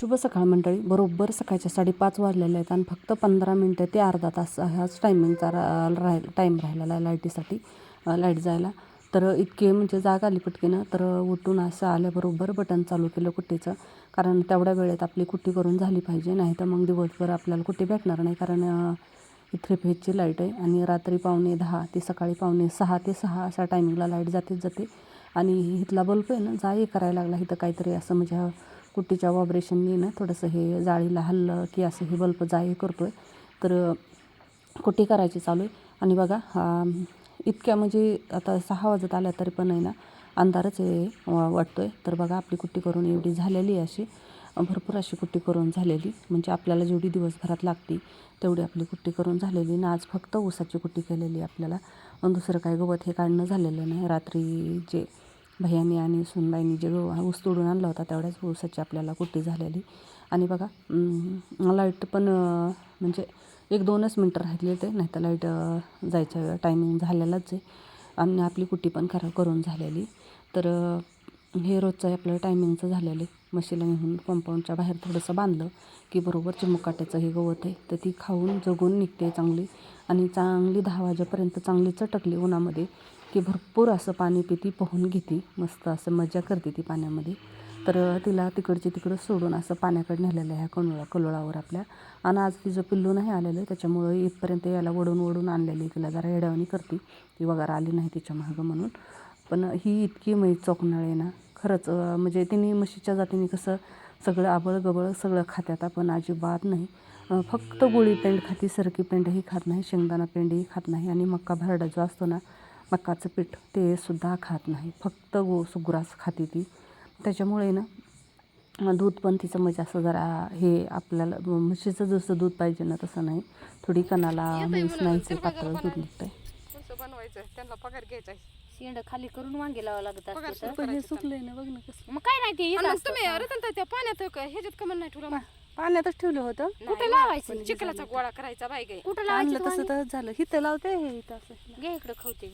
शुभ सकाळ मंडळी. बरोबर सकाळच्या साडेपाच वाजलेले आहेत आणि फक्त पंधरा मिनटं ते अर्धा तास ह्याच टायमिंगचा रा राहील टाईम राहिलेला आहे लाईटीसाठी लाइट जायला. तर इतके म्हणजे जाग आली पटकीनं तर उठून असं आल्याबरोबर बटन चालू केलं कुट्टीचं कारण तेवढ्या वेळेत आपली कुट्टी करून झाली पाहिजे नाही तर मग दिवसभर आपल्याला कुट्टी भेटणार नाही. कारण थ्री फेजची लाइट आहे आणि रात्री पावणे दहा ते सकाळी पावणे सहा ते सहा अशा टायमिंगला लाइट जातेच जाते. आणि इथला बल्ब आहे ना जा हे करायला लागला इथं काहीतरी असं म्हणजे कुट्टीच्या व्हायब्रेशननी ना थोडंसं हे जाळीला हल्लं की असं हे बल्ब जाई करतो आहे तर कुट्टी करायची चालू आहे. आणि बघा इतक्या म्हणजे आता सहा वाजत आल्या तरी पण आहे ना अंधारच हे वा- आहे तर बघा आपली कुट्टी करून एवढी झालेली आहे अशी. भरपूर अशी कुट्टी करून झालेली. म्हणजे आपल्याला जेवढी दिवसभरात लागती तेवढी आपली कुट्टी करून झालेली. ना आज फक्त ऊसाची कुट्टी केलेली आहे आपल्याला. दुसरं काय गवत हे काढणं झालेलं नाही. रात्री जे भैयानी आणि सुनबाईनी जे ऊस तोडून आणला होता तेवढ्याच ऊसाची आपल्याला कुट्टी झालेली. आणि बघा लाइट पण म्हणजे एक दोनच मिनटं राहिले ते नाही तर लाइट जायच्या टायमिंग झालेलाच आहे. आणि आपली कुट्टी पण खराब करून झालेली. तर हे रोजचं आपलं टायमिंगचं झालेलं आहे. म्हशीला नेऊन कंपाऊंडच्या बाहेर थोडंसं बांधलं की बरोबर चिमुकाट्याचं हे गवत आहे तर ती खाऊन जगून निघते चांगली. आणि चांगली दहा वाजेपर्यंत चांगली चटकली उन्हामध्ये की भरपूर असं पाणी पिती पोहून घेते मस्त असं मजा करते ती पाण्यामध्ये. तर तिला तिकडची तिकडं सोडून असं पाण्याकडे नेलेलं आहे ह्या कलोळा कलोळावर आपल्या. आणि आज तिचं पिल्लू नाही आलेलं आहे त्याच्यामुळं इथपर्यंत याला वडून वडून आणलेली तिला जरा येड्यावानी करते. ती वगैरे आली नाही तिच्या मागं म्हणून. पण ही इतकी मै चोकनाळ आहे ना खरंच म्हणजे तिने म्हशीच्या जातीने कसं सगळं आबळ गबळ सगळं खात्यात आपण अजिबात नाही. फक्त गोळी पेंड खाती सरकी पेंडही खात नाही शेंगदाणा पेंडही खात नाही आणि मक्का भरडा जो असतो ना मक्काचं पीठ ते सुद्धा खात नाही. फक्त गो सुग्रास खाते ती. त्याच्यामुळे ना दूध पण तिचं म्हणजे असं जरा हे आपल्याला म्हशीचं जसं दूध पाहिजे ना तसं नाही. थोडी कणाला म्हैस नाहीचं पातळ दूध निघतंय. कसं बनवायचं त्यांना पगार घ्यायचा आहे. शेंड खाली करून वांगे लावा लागत हे ना बघ ना कसं. मग काय नाही ते. तुम्ही रतन ताई त्या पाण्यात ह्याच्यात कमल नाही ठेवलं पाण्यातच ठेवलं होतं. कुठे लावायचं? चिखलाचा गोळा करायचा बाई कुठं लावायचं तसं तर झालं. हिथं लावते हे इथं असं. घे इकडे खावते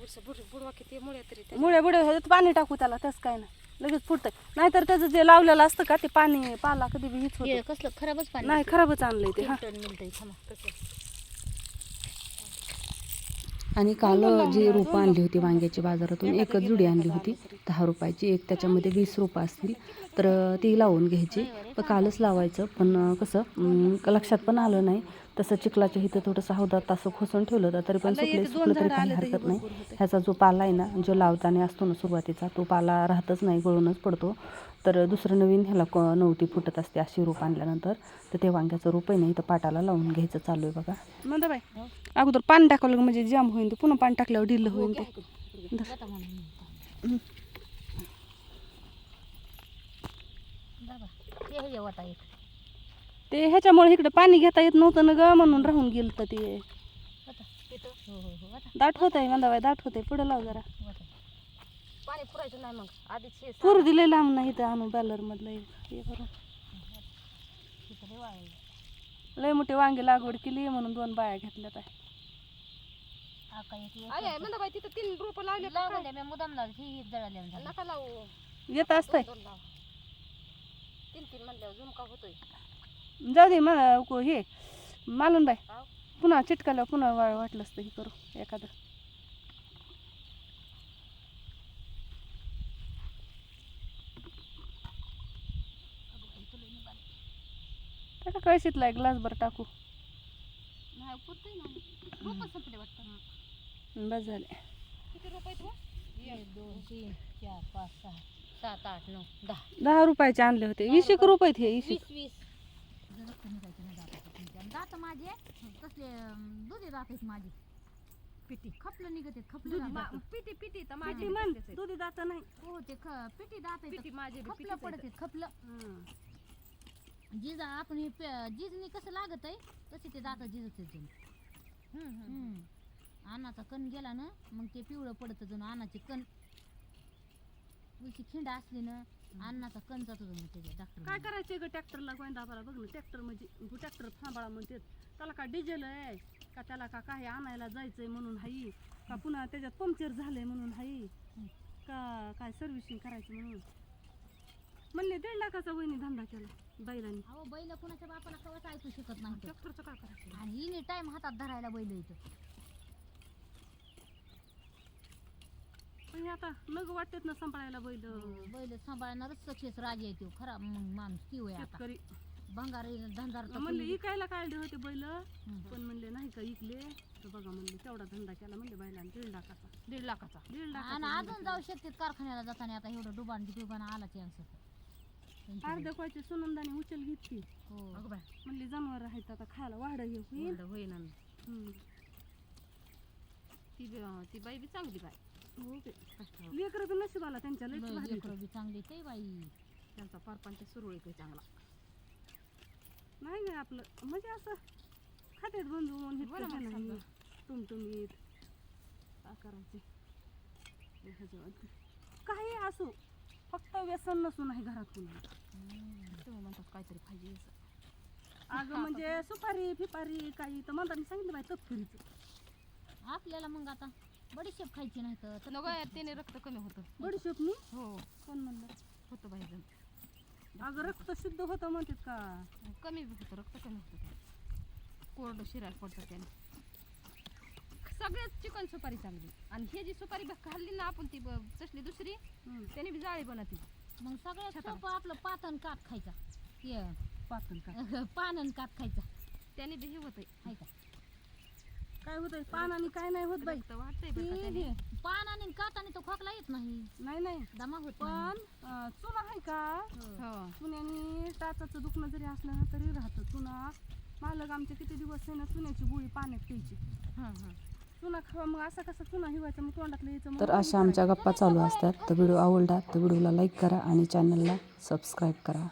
बुडवा किती मुळे तरी त्या- मुळे बुडे होतात पाणी टाकू त्याला तसं काय नाही. लगेच फुटतंय. नाहीतर त्याचं जे लावलेलं असतं का ते पाणी पाला कधी बी हीच हे होतं कसलं खराबच पाणी नाही खराबच आणलंय ते हा. टन मिळतंय थांबा आणि काल जी रोपं आणली होती वांग्याची बाजारातून एकच जुडी आणली होती दहा रुपयाची एक त्याच्यामध्ये वीस रोपं असतील तर ती लावून घ्यायची. तर कालच लावायचं पण कसं अं, लक्षात पण आलं नाही. तसं चिखलाच्या इथं थोडंसं हौदात असं खोसून ठेवलं होतं तरी पण सुकले सुकलं तरी काही हरकत नाही. ह्याचा जो पाला आहे ना जो लावताना असतो ना सुरुवातीचा तो पाला राहतच नाही गळूनच पडतो. तर दुसरं नवीन ह्याला क नवती फुटत असते अशी रोप आणल्यानंतर तर ते वांग्याचं रोप आहे ना इथं पाटाला लावून घ्यायचं चालू आहे बघा. म्हणता बाई अगोदर पाणी टाकलं की म्हणजे जाम होईल ते पुन्हा पाणी टाकल्यावर ढिल्लं होईल ते. वाटा एक. ते ह्याच्यामुळे इकडे पाणी घेता येत नव्हतं ना ग म्हणून राहून गेलं तर ते. हो हो हो दाट होत आहे म्हणता बाई दाट होत आहे पुढे लाव जरा. पाणी पुरायचं नाही मग. आधीच हे पूर दिले लांब नाही इथं आणून बॅलर मधलं हे करून लय मोठी वांगी लागवड केली म्हणून दोन बाया घेतल्यात आहे. आका एक एक आहे, आहे, म्हणा बाई तिथं तीन रोप लावले द्या, मी मुदाम लावली ही जळाल्या झालं नका लावू. येत असतंय. दोन लाव. तीन तीन म्हणल्यावर झुमका होतोय. जाऊ दे मला को- हे मालून हाव. पुन्हा चिटकाल्यावर पुन्हा वा वाटलं असतं हे करू एखादं. टाका कळशीतला एक ग्लास भर टाकू. बस झाले. दहा. रुपयाचे आणले होते. वीस एक रुपये. आहेत हे वीस वीस. वीस दात माझे तसले अं, दुधी दात आहेत माझे पिटी खपलं निघत आहेत खपलं पिटी पिटी तर माझी किती दुधी दात नाही हो ते ख- पिटी दात आहेत माझे खपलं पडत आहेत. खपलं जिजा आपण हे जिजनी कसं लागत आहे तसे ते दात जिजत आहेत जणू. अन्नाचा कण गेला ना मग ते पिवळं पडतं जणू अन्नाचे कण उशी खिंड असली ना अन्नाचा कण जातो जणू त्याच्या डॉक्टर काय करायचं ग ट्रॅक्टरला गोंदा बरा बघ ना ट्रॅक्टर म्हणजे ट्रॅक्टर थांबाळा म्हणते. त्याला का डिझेल आहे? का त्याला का काही आणायला जायचंय म्हणून हाई? का पुन्हा त्याच्यात पंक्चर झालंय म्हणून हाई? का काय सर्व्हिसिंग करायची म्हणून? म्हणले दीड लाखाचा वहिनी धंदा केला बैलांनी. अहो बैल कुणाच्या बापाला कवाच ऐकू शकत नाही. ट्रॅक्टरचं काय करायचं? आणि हिने टाइम हातात धरायला बैल इथं. हे आता नग वाटतेत ना सांभाळायला बैल. बैल सांभाळणारच सक्सेस राजा आहे तो खरा मग माणूस किव आहे आता. शेतकरी. भंगार धंदार तर म्हणले कोणी- इकायला काढले होते बैल. पण म्हणले नाही का इकले. तर बघा म्हणले तेवढा धंदा केला म्हणले बैलांनी दीड लाखाचा. दीड लाखाचा. दीड आणि लाखाचा अजून जाऊ शकतात कारखान्याला जाताना. आता एवढं डुबान डुबान आला चान्स अर्ध्या कोयच्या सुनंदाने उचल घेतली. हो. अगं बाय म्हणली जनावर आहेत आता खायला वाढ हे होईल. एवढं होईना. ती बी- ती बाई बी चांगली बाय हो लेकरं बी नशिबाला त्यांच्या लई भारी लेकरं बी चांगली ते बाई त्यांचा परपंच सुरळीत आहे चांगला नाही नाही आपलं म्हणजे असं खात्यात बंधून हे बरं समजा. टुमटुमीत काय करायचे ह्याच्यावर. काही असो फक्त व्यसन नसून नाही घरात कुणाला म्हणतात काहीतरी पाहिजे असं. अगं म्हणजे सुपारी फिपारी काही तर म्हणताना सांगितलं बाई तपकिरीचं आपल्याला मग आता बडीशेप खायची नाही तर नको यार त्याने रक्त कमी होतं. बडीशेपनी हो. कोण म्हणलं? होतं बाई जण. अगं रक्त शुद्ध होतं म्हणतात का? कमी बी होतं रक्त कमी होतं कोरडं शिरायला पडतं त्याने. सगळ्यात चिकन सुपारी चांगली. आणि हे जी सुपारी बघ खाल्ली ना आपण ती ब- तसली दुसरी हम्म. त्याने बी जाळी बनती मग सगळ्यात छटाक. सोपं आपलं पातन कात खायचा. हे. पातळ का पानन कात खायचा. त्याने बी हे होतंय. हाय का? होतंय पानाने काय नाही होत बाई. वाटतंय बरं का ती त्याने? हे. पान आणि काताने तो खोकला येत नाही. नाही नाही. दमा होत पण चुना आहे का? हो. चुन्याने टाचाचं दुखणं जरी असलं ना तरी राहतं चुना. मालक आमचे किती दिवस आहे ना चुन्याची गोळी पाण्यात प्यायची. हां हां. चुना खावा मग असा कसा चुना हिवायचा मग तोंडातलं यायचं मग तर अशा आमच्या गप्पा चालू असतात. तर व्हिडिओ आवडला तर व्हिडिओला लाईक करा आणि चॅनलला सबस्क्राईब करा.